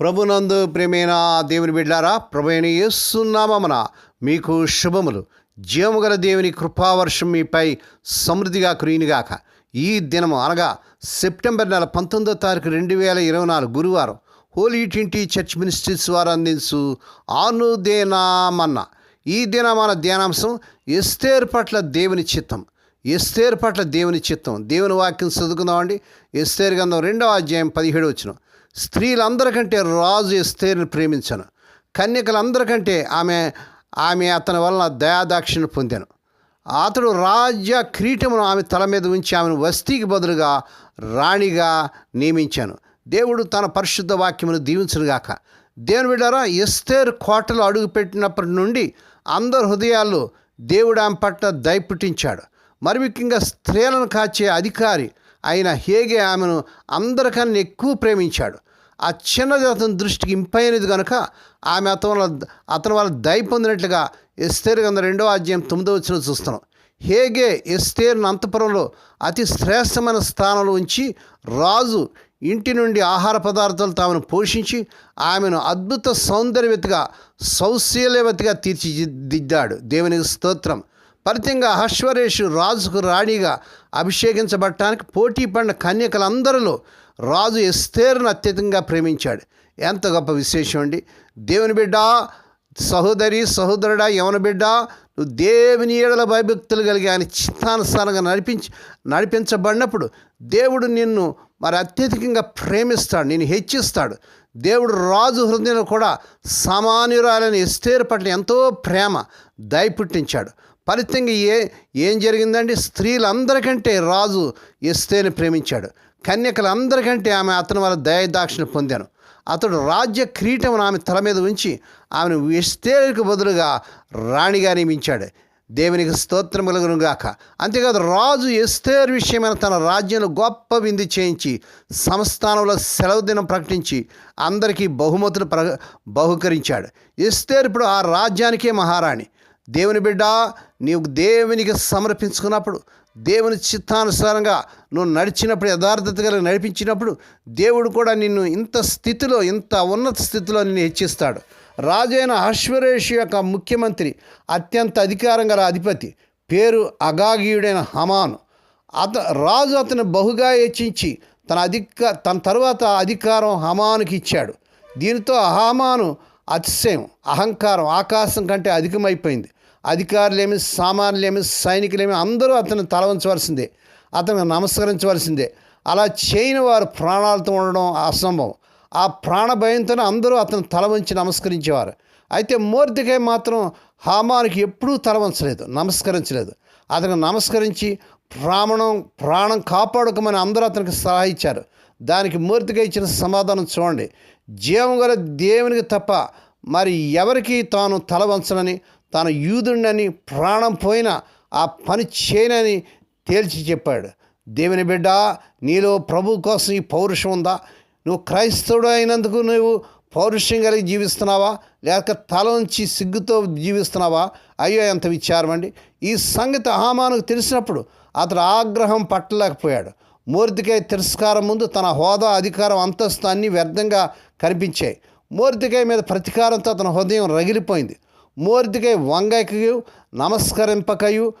ప్రభునందు ప్రేమైన దేవుని బిడ్డారా ప్రభైన యేసునామమున మీకు శుభములు. జీవముగల దేవుని కృపావర్షం మీపై సమృద్ధిగా కురియునిగాక. ఈ దినము అనగా సెప్టెంబర్ నెల పంతొమ్మిదో తారీఖు రెండు వేల ఇరవై నాలుగు గురువారం హోలీ ట్వంటీ చర్చ్ మినిస్ట్రీస్ వారు అందించు ఆనుదేనామన్న. ఈ దిన మన ధ్యానాంశం ఎస్తేర్ పట్ల దేవుని చిత్తం. ఎస్తేర్ పట్ల దేవుని చిత్తం. దేవుని వాక్యం చదువుకుందామండి. ఎస్తేర్ గంధం రెండవ అధ్యాయం పదిహేడు వచ్చిన. స్త్రీలందరికంటే రాజు ఎస్తేరుని ప్రేమించాను. కన్యకలందరికంటే ఆమె ఆమె అతని వలన దయాదాక్షిణ పొందాను. అతడు రాజ్య క్రీటమును ఆమె తల మీద ఉంచి ఆమెను వస్తీకి బదులుగా రాణిగా నియమించాను. దేవుడు తన పరిశుద్ధ వాక్యమును దీవించునుగాక దేవుని బిడ్డారా ఎస్తేర్ కోటలో అడుగుపెట్టినప్పటి నుండి అందరి హృదయాల్లో దేవుడు ఆమె పట్ల దయపుట్టించాడు మరి ముఖ్యంగా స్త్రీలను కాచే అధికారి అయిన హేగే ఆమెను అందరికన్నా ఎక్కువ ప్రేమించాడు. ఆ చిన్నది అతని దృష్టికి ఇంపైనది కనుక ఆమె అతను వల్ల అతని వల్ల దయ పొందినట్లుగా ఎస్తేర్ కింద రెండో అధ్యాయం తొమ్మిదో వచ్చిన చూస్తున్నాం. హేగే ఎస్తేర్ను అంతపురంలో అతి శ్రేష్టమైన స్థానంలో ఉంచి రాజు ఇంటి నుండి ఆహార పదార్థాలు తామును పోషించి ఆమెను అద్భుత సౌందర్యవతిగా సౌశీల్యవతిగా తీర్చిదిద్దాడు. దేవునికి స్తోత్రం. ఫలితంగా అహశ్వరేషు రాజుకు రాణిగా అభిషేకించబడటానికి పోటీ పడిన కన్యకలందరిలో రాజు ఎస్తేరును అత్యధికంగా ప్రేమించాడు. ఎంత గొప్ప విశేషం అండి. దేవుని బిడ్డ సహోదరి సహోదరుడా యవన బిడ్డ నువ్వు దేవుని ఏడల భయభక్తులు కలిగి ఆయన చిత్తానుసారంగా నడిపించి నడిపించబడినప్పుడు దేవుడు నిన్ను మరి అత్యధికంగా ప్రేమిస్తాడు నేను హెచ్చిస్తాడు. దేవుడు రాజు హృదయంలో కూడా సామాన్యురాలని ఎస్తేరు పట్ల ఎంతో ప్రేమ దయ పుట్టించాడు ఫలితంగా ఏ ఏం జరిగిందండి? స్త్రీలందరికంటే రాజు ఎస్తేని ప్రేమించాడు. కన్యకలందరికంటే ఆమె అతని వల్ల దయదాక్షిణ పొందాను. అతడు రాజ్య క్రీటమును ఆమె తల మీద ఉంచి ఆమెను ఎస్తేలకు బదులుగా రాణిగా నియమించాడు. దేవునికి స్తోత్రం కలుగునుగాక అంతేకాదు రాజు ఎస్తేర్ విషయమైన తన రాజ్యంలో గొప్ప విందు చేయించి సంస్థానంలో సెలవు దినం ప్రకటించి అందరికీ బహుమతులు ప్ర బహుకరించాడు. ఎస్తేర్ ఇప్పుడు ఆ రాజ్యానికే మహారాణి. దేవుని బిడ్డ నీవు దేవునికి సమర్పించుకున్నప్పుడు దేవుని చిత్తానుసారంగా నువ్వు నడిచినప్పుడు యథార్థత కలిగి నడిపించినప్పుడు దేవుడు కూడా నిన్ను ఇంత స్థితిలో ఇంత ఉన్నత స్థితిలో నిన్ను హెచ్చిస్తాడు. రాజైన అశ్వరేష్ యొక్క ముఖ్యమంత్రి అత్యంత అధికారం గల అధిపతి పేరు అగాగీయుడైన హమాను. అత రాజు అతను బహుగా హెచ్చించి తన అధిక తన తరువాత అధికారం హమానుకి ఇచ్చాడు. దీనితో హమాను అతిశయం అహంకారం ఆకాశం కంటే అధికమైపోయింది. అధికారులేమి సామాన్యులేమి సైనికులేమి అందరూ అతను తల ఉంచవలసిందే అతను నమస్కరించవలసిందే. అలా చేయని వారు ప్రాణాలతో ఉండడం అసంభవం. ఆ ప్రాణ భయంతోనే అందరూ అతను తల వంచి నమస్కరించేవారు. అయితే మూర్తికై మాత్రం హామానికి ఎప్పుడూ తల వంచలేదు నమస్కరించలేదు. అతను నమస్కరించి ప్రాణం ప్రాణం కాపాడుకోమని అందరూ అతనికి సలహా ఇచ్చారు. దానికి మూర్తిగా ఇచ్చిన సమాధానం చూడండి. జీవం గల దేవునికి తప్ప మరి ఎవరికి తాను తల వంచనని తాను యూదుడినని ప్రాణం పోయినా ఆ పని చేయనని తేల్చి చెప్పాడు. దేవుని బిడ్డ నీలో ప్రభు కోసం ఈ పౌరుషం ఉందా? నువ్వు క్రైస్తవుడు అయినందుకు నువ్వు పౌరుషం కలిగి జీవిస్తున్నావా? లేక తల ఉంచి సిగ్గుతో జీవిస్తున్నావా? అయ్యో ఎంత విచారం అండి. ఈ సంగతి హామానుకు తెలిసినప్పుడు అతడు ఆగ్రహం పట్టలేకపోయాడు. మూర్తికాయ తిరస్కారం ముందు తన హోదా అధికారం అంతస్తు అన్నీ వ్యర్థంగా కనిపించాయి. మూర్తికాయ మీద ప్రతీకారంతో అతని హృదయం రగిలిపోయింది. మూర్తికై వంగకయు నమస్కరింపకయు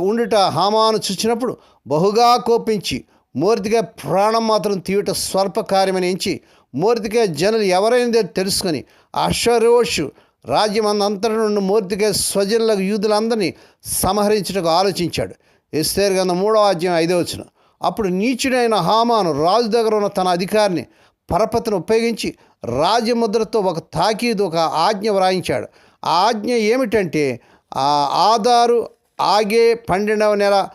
ఉండుట హామాను చూచినప్పుడు బహుగా కోపించి మూర్తిగా ప్రాణం మాత్రం తీయుట స్వల్ప కార్యమని ఎంచి మూర్తిగా జనులు ఎవరైందో తెలుసుకొని అశ్వరోషు రాజ్యం అంతటి నుండి మూర్తిగా స్వజనులకు యూదులందరినీ సంహరించుటకు ఆలోచించాడు. ఎస్తేర్ గంధ మూడవ అధ్యాయం ఐదో వచ్చిన అప్పుడు నీచుడైన హామాను రాజు దగ్గర ఉన్న తన అధికారిని పరపతిని ఉపయోగించి రాజముద్రతో ఒక తాకీదు ఒక ఆజ్ఞ వ్రాయించాడు. ఆజ్ఞ ఏమిటంటే ఆ ఆధారు ఆగే పన్నెండవ నెల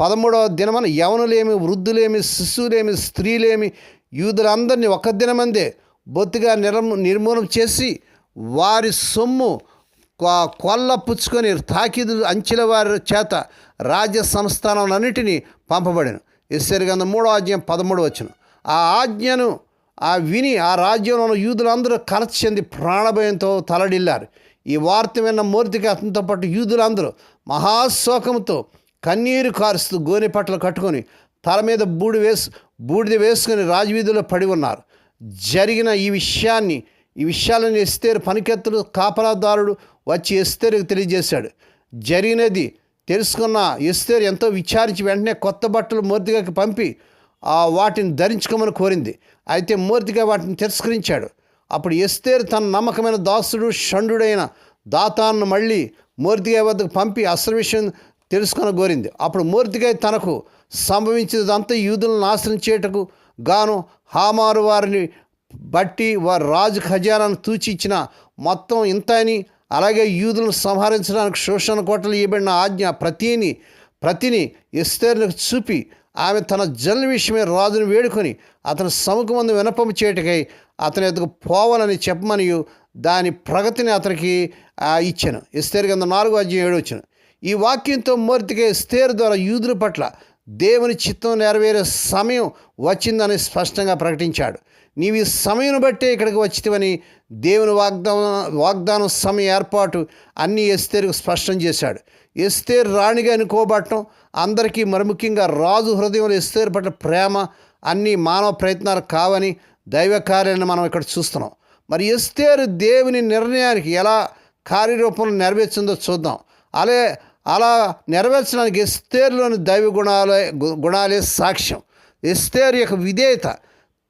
పదమూడవ దినమన యవనులేమి వృద్ధులేమి శిశువులేమి స్త్రీలేమి యూదులందరినీ ఒక దినమందే బొత్తిగా నిర్మ నిర్మూలన చేసి వారి సొమ్ము కొ- కొల్ల పుచ్చుకొని తాకిదు అంచెల వారి చేత రాజ్య సంస్థానాలన్నిటినీ పంపబడిను. ఇస్సరిగంధ మూడో అధ్యాయం పదమూడు వచ్చును ఆ ఆజ్ఞను ఆ విని ఆ రాజ్యంలో ఉన్న యూదులందరూ కలచి చెంది ప్రాణభయంతో తలడిల్లారు. ఈ వార్త విన్న మూర్తికి అతనితో పాటు యూదులందరూ మహాశోకంతో కన్నీరు కారుస్తూ గోనె పట్టలు కట్టుకొని తల మీద బూడి వేసి బూడిద వేసుకొని రాజవీధిలో పడి ఉన్నారు. జరిగిన ఈ విషయాన్ని ఈ విషయాలను ఎస్తేరు పనికెత్తుడు కాపలాదారుడు వచ్చి ఎస్తేరుకు తెలియజేశాడు. జరిగినది తెలుసుకున్న ఎస్తేరు ఎంతో విచారించి వెంటనే కొత్త బట్టలు మూర్తిగాకి పంపి ఆ వాటిని ధరించుకోమని కోరింది. అయితే మూర్తిగా వాటిని తిరస్కరించాడు. అప్పుడు ఎస్తేరు తన నమ్మకమైన దాసుడు షండుడైన దాతాన్ని మళ్ళీ మూర్తికాయ వద్దకు పంపి అసలు విషయం తెలుసుకొని కోరింది. అప్పుడు మూర్తిగా తనకు సంభవించినదంతా యూదులను నాశనం చేయటకు గాను హామారు వారిని బట్టి వారి రాజు ఖజానాను తూచి ఇచ్చిన మొత్తం ఇంత అని అలాగే యూదులను సంహరించడానికి శోషణ కోటలు ఇవ్వబడిన ఆజ్ఞ ప్రతిని ప్రతిని ఎస్తేరులకు చూపి ఆమె తన జల్ విషయమే రాజును వేడుకొని అతని సముఖమందు వినపము చేయటకై అతని ఎదుగు పోవాలని చెప్పమని దాని ప్రగతిని అతనికి ఇచ్చాను. ఎస్తేరు కింద నాలుగు అధ్యాయం ఏడు వచ్చాను. ఈ వాక్యంతో మూర్తికే ఎస్తేరు ద్వారా యూదుల పట్ల దేవుని చిత్తం నెరవేరే సమయం వచ్చిందని స్పష్టంగా ప్రకటించాడు. నీవు ఈ సమయం బట్టే ఇక్కడికి వచ్చితివని దేవుని వాగ్దానం వాగ్దానం సమయ ఏర్పాటు అన్ని ఎస్తేరుకు స్పష్టం చేశాడు. ఎస్తేరు రాణిగా అనుకోబట్టడం అందరికీ మరి ముఖ్యంగా రాజు హృదయంలో ఎస్తేరు పట్ల ప్రేమ అన్ని మానవ ప్రయత్నాలు కావని దైవ కార్యాన్ని మనం ఇక్కడ చూస్తున్నాం. మరి ఎస్తేరు దేవుని నిర్ణయానికి ఎలా కార్యరూపంలో నెరవేర్చిందో చూద్దాం. అలే అలా నెరవేర్చడానికి ఎస్తేరులోని దైవ గుణాలే గుణాలే సాక్ష్యం. ఎస్తేరు యొక్క విధేయత.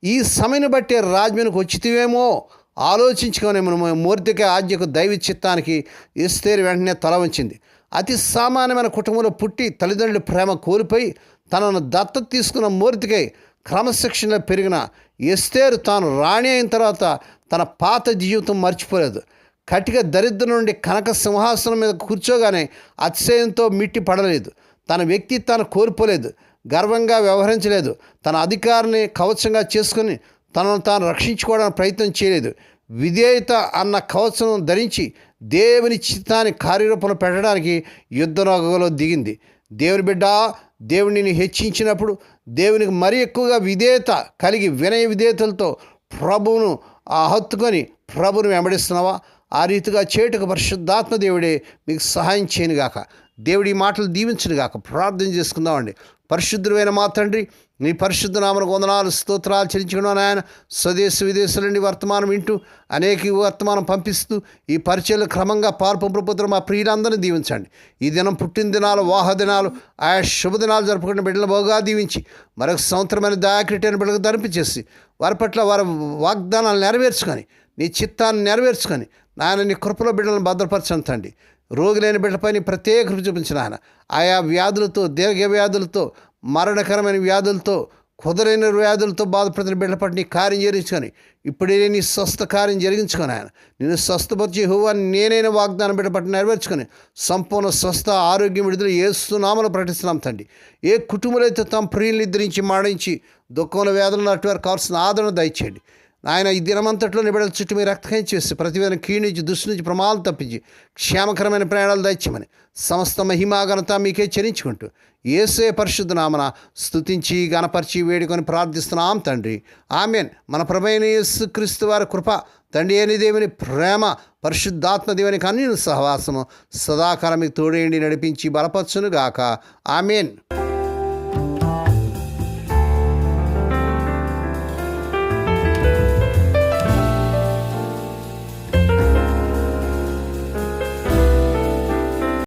ఈ సమయను బట్టి రాజ్యానికి వచ్చితివేమో ఆలోచించుకొని మనం మూర్తిక ఆజ్ఞకు దైవ చిత్తానికి ఎస్తేరు వెంటనే తల వంచింది. అతి సామాన్యమైన కుటుంబంలో పుట్టి తల్లిదండ్రుల ప్రేమ కోల్పోయి తనను దత్తత తీసుకున్న మూర్తికై క్రమశిక్షణలో పెరిగిన ఎస్తేరు తాను రాణి అయిన తర్వాత తన పాత జీవితం మర్చిపోలేదు. కటిక దరిద్రం నుండి కనక సింహాసనం మీద కూర్చోగానే అతిశయంతో మిట్టి పడలేదు. తన వ్యక్తిత్వాన్ని కోల్పోలేదు గర్వంగా వ్యవహరించలేదు. తన అధికారాన్ని కవచంగా చేసుకుని తనను తాను రక్షించుకోవడానికి ప్రయత్నం చేయలేదు. విధేయత అన్న కవచం ధరించి దేవుని చిత్తాన్ని కార్యరూపంలో పెట్టడానికి యుద్ధరంగంలో దిగింది. దేవుని బిడ్డ దేవుడిని హెచ్చించినప్పుడు దేవునికి మరి ఎక్కువగా విధేయత కలిగి వినయ విధేయతలతో ప్రభువును ఆహత్తుకొని హత్తుకొని వెంబడిస్తున్నావా? ఆ రీతిగా చేటుకు పరిశుద్ధాత్మ దేవుడే మీకు సహాయం చేయనుగాక. దేవుడి మాటలు దీవించునుగాక. ప్రార్థన చేసుకుందామండి. పరిశుద్ధుడైన మా తండ్రి నీ పరిశుద్ధ నామను వందనాలు స్తోత్రాలు చెల్లించుకున్నాను ఆయన స్వదేశ విదేశాల నుండి వర్తమానం వింటూ అనేక వర్తమానం పంపిస్తూ ఈ పరిచయలు క్రమంగా పార్పు ప్రభుత్వం మా ప్రియులందరినీ దీవించండి. ఈ దినం పుట్టిన దినాలు వాహ దినాలు ఆయా శుభదినాలు జరుపుకున్న బిడ్డలు బాగా దీవించి మరొక సంవత్సరమైన దయాక్రిటైన బిడ్డలకు ధరిపించేసి వారి పట్ల వారి వాగ్దానాలు నెరవేర్చుకొని నీ చిత్తాన్ని నెరవేర్చుకొని నాయన నీ కృపలో బిడ్డలను భద్రపరచండి రోగి రోగులైన బిడ్డపై ప్రత్యేక కృప చూపించిన ఆయన ఆయా వ్యాధులతో దీర్ఘ వ్యాధులతో మరణకరమైన వ్యాధులతో కుదరైన వ్యాధులతో బాధపడుతున్న బిడ్డల పట్ల నీ కార్యం జరిగించుకొని ఇప్పుడే నీ స్వస్థ కార్యం జరిగించుకొని ఆయన. నేను స్వస్థపరిచి హువాన్ని నేనైన వాగ్దానం బిడ్డ పట్ల నెరవేర్చుకొని సంపూర్ణ స్వస్థ ఆరోగ్యం విడుదల ఏస్తున్నామని ప్రకటిస్తున్నాం తండ్రి. ఏ కుటుంబంలో అయితే తమ ప్రియులు నిద్రించి మాడించి దుఃఖంలో వేదనలు అటువంటి కావాల్సిన ఆదరణ దయచేయండి. నాయన ఈ దినమంతట్లో నిబిడల చుట్టూ మీరు రక్తకం చేసి ప్రతివేదన కీణించి దృష్టి నుంచి ప్రమాదాలు తప్పించి క్షేమకరమైన ప్రయాణాలు దయచేయమని సమస్త మహిమాఘనత మీకే చరించుకుంటూ ఏసే పరిశుద్ధ నామన స్థుతించి గణపరిచి వేడుకొని ప్రార్థిస్తున్నాం తండ్రి. ఆమెన్. మన ప్రభైన యేసు క్రీస్తు వారి కృప తండ్రి అని దేవుని ప్రేమ పరిశుద్ధాత్మ దేవుని కన్నీ సహవాసము సదాకాలం మీకు తోడేండి నడిపించి బలపరచునుగాక. ఆమెన్.